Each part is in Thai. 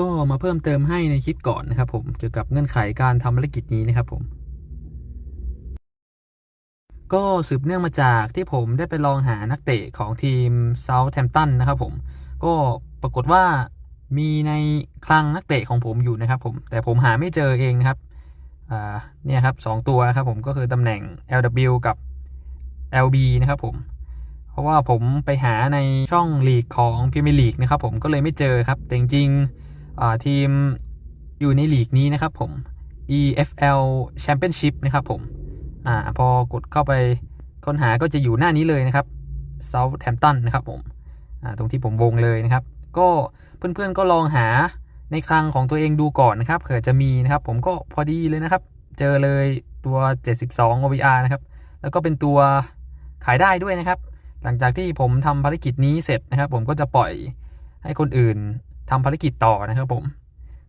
ก็มาเพิ่มเติมให้ในคลิปก่อนนะครับ ผมเกี่ยวกับเงื่อนไขการทำภารกิจนี้นะครับผมก็สืบเนื่องมาจากที่ผมได้ไปลองหานักเตะของทีมเซาท์แ m ม t ตันนะครับผม ก็ปรากฏว่ามีในคลังนักเตะของผมอยู่นะครับผม แต่ผมหาไม่เจอเองนะครับเนี่ยครับสองตัวครับผมก็คือตำแหน่ง LW กับ LB นะครับผม เพราะว่าผมไปหาในช่องลีกของพรีเมียร์ลีกนะครับผมก็เลยไม่เจอครับ แต่จริงๆ ทีมอยู่ในลีกนี้นะครับผม EFL Championship นะครับผมอ่าพอกดเข้าไปค้นหาก็จะอยู่หน้านี้เลยนะครับ Southampton นะครับผมอ่าตรงที่ผมวงเลยนะครับ ก็เพื่อนๆก็ลองหาในคลังของตัวเองดูก่อนนะครับเผื่อจะมีนะครับ ผมก็พอดีเลยนะครับ เจอเลยตัว 72 OVR นะครับ แล้วก็เป็นตัวขายได้ด้วยนะครับ หลังจากที่ผมทำภารกิจนี้เสร็จนะครับ ผมก็จะปล่อยให้คนอื่น ทำภารกิจต่อนะครับผม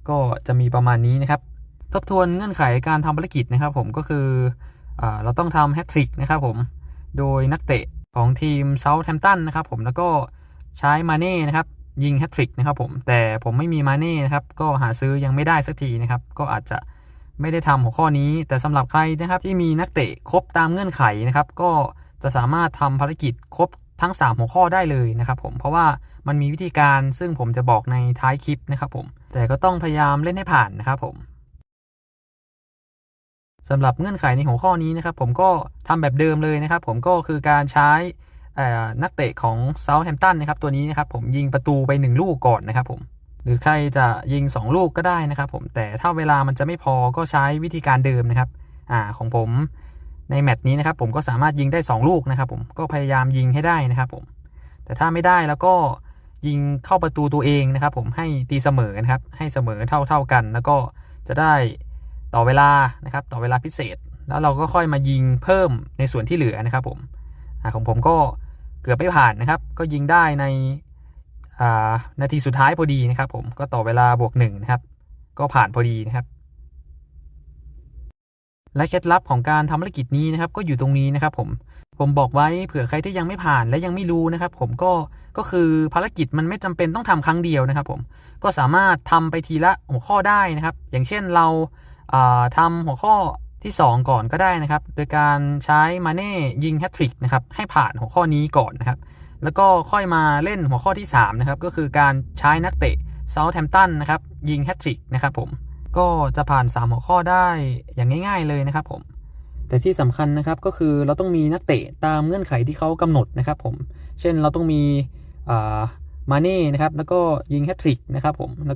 ก็จะมีประมาณนี้นะครับ ทบทวนเงื่อนไขการทำภารกิจนะครับ ผมก็คืออเราต้องทำแฮตทริกนะครับผม โดยนักเตะของทีมเซาท์แ m ม t ตันนะครับผมแล้วก็ใช้มาเน่นะครับยิงแฮตทริกนะครับผมแต่ผมไม่มีมาเน่นะครับก็หาซื้อยังไม่ได้สักทีนะครับก็อาจจะไม่ได้ทำหัวข้อนี้ แต่สำหรับใครนะครับที่มีนักเตะครบตามเงื่อนไขนะครับก็จะสามารถทำภารกิจครบ ทั้ง 3 หัวข้อได้เลยนะครับผมเพราะว่ามันมีวิธีการซึ่งผมจะบอกในท้ายคลิปนะครับผมแต่ก็ต้องพยายามเล่นให้ผ่านนะครับผมสำหรับเงื่อนไขในหัวข้อนี้นะครับผมก็ทำแบบเดิมเลยนะครับผมก็คือการใช้นักเตะของเซาท์แ m ม t ตันนะครับตัวนี้นะครับผมยิงประตูไป 1 ลูกก่อนนะครับผมหรือใครจะยิง 2 ลูกก็ได้นะครับผมแต่ถ้าเวลามันจะไม่พอก็ใช้วิธีการเดิมนะครับอ่าของผม ในแมตช์นี้นะครับผมก็สามารถยิงได้ 2 ลูกนะครับผมก็พยายามยิงให้ได้นะครับผมแต่ถ้าไม่ได้แล้วก็ยิงเข้าประตูตัวเองนะครับ ผมให้ตีเสมอนะครับให้เสมอเท่าเท่ากัน แล้วก็จะได้ต่อเวลานะครับต่อเวลาพิเศษ แล้วเราก็ค่อยมายิงเพิ่มในส่วนที่เหลือนะครับผมอของผมก็เกือบไม่ผ่านนะครับ ก็ยิงได้ในนาทีสุดท้ายพอดีนะครับ ผมก็ต่อเวลาบวกหนึ่งนะครับ ก็ผ่านพอดีนะครับ และเคล็ดลับของการทำภารกิจนี้นะครับก็อยู่ตรงนี้นะครับผมผมบอกไว้เผื่อใครที่ยังไม่ผ่านและยังไม่รู้นะครับ ผมก็ก็คือภารกิจมันไม่จำเป็นต้องทำครั้งเดียวนะครับ ผมก็สามารถทำไปทีละหัวข้อได้นะครับ อย่างเช่นเราอ่าทำหัวข้อที่ 2 ก่อนก็ได้นะครับ โดยการใช้มาเน่ยิงแฮตทริกนะครับให้ผ่านหัวข้อนี้ก่อนนะครับ แล้วก็ค่อยมาเล่นหัวข้อที่3นะครับก็คือการใช้นักเตะเซาท์แ m มตันนะครับยิงแฮตทริกนะครับผม ก็จะผ่าน 3 หัวข้อได้อย่างง่าย ๆเลยนะครับผมแต่ที่สำคัญนะครับก็คือเราต้องมีนักเตะตามเงื่อนไขที่เขากำหนดนะครับผม เช่นเราต้องมีมาเน่นะครับแล้วก็ยิงแฮตทริกนะครับผมแล้วก็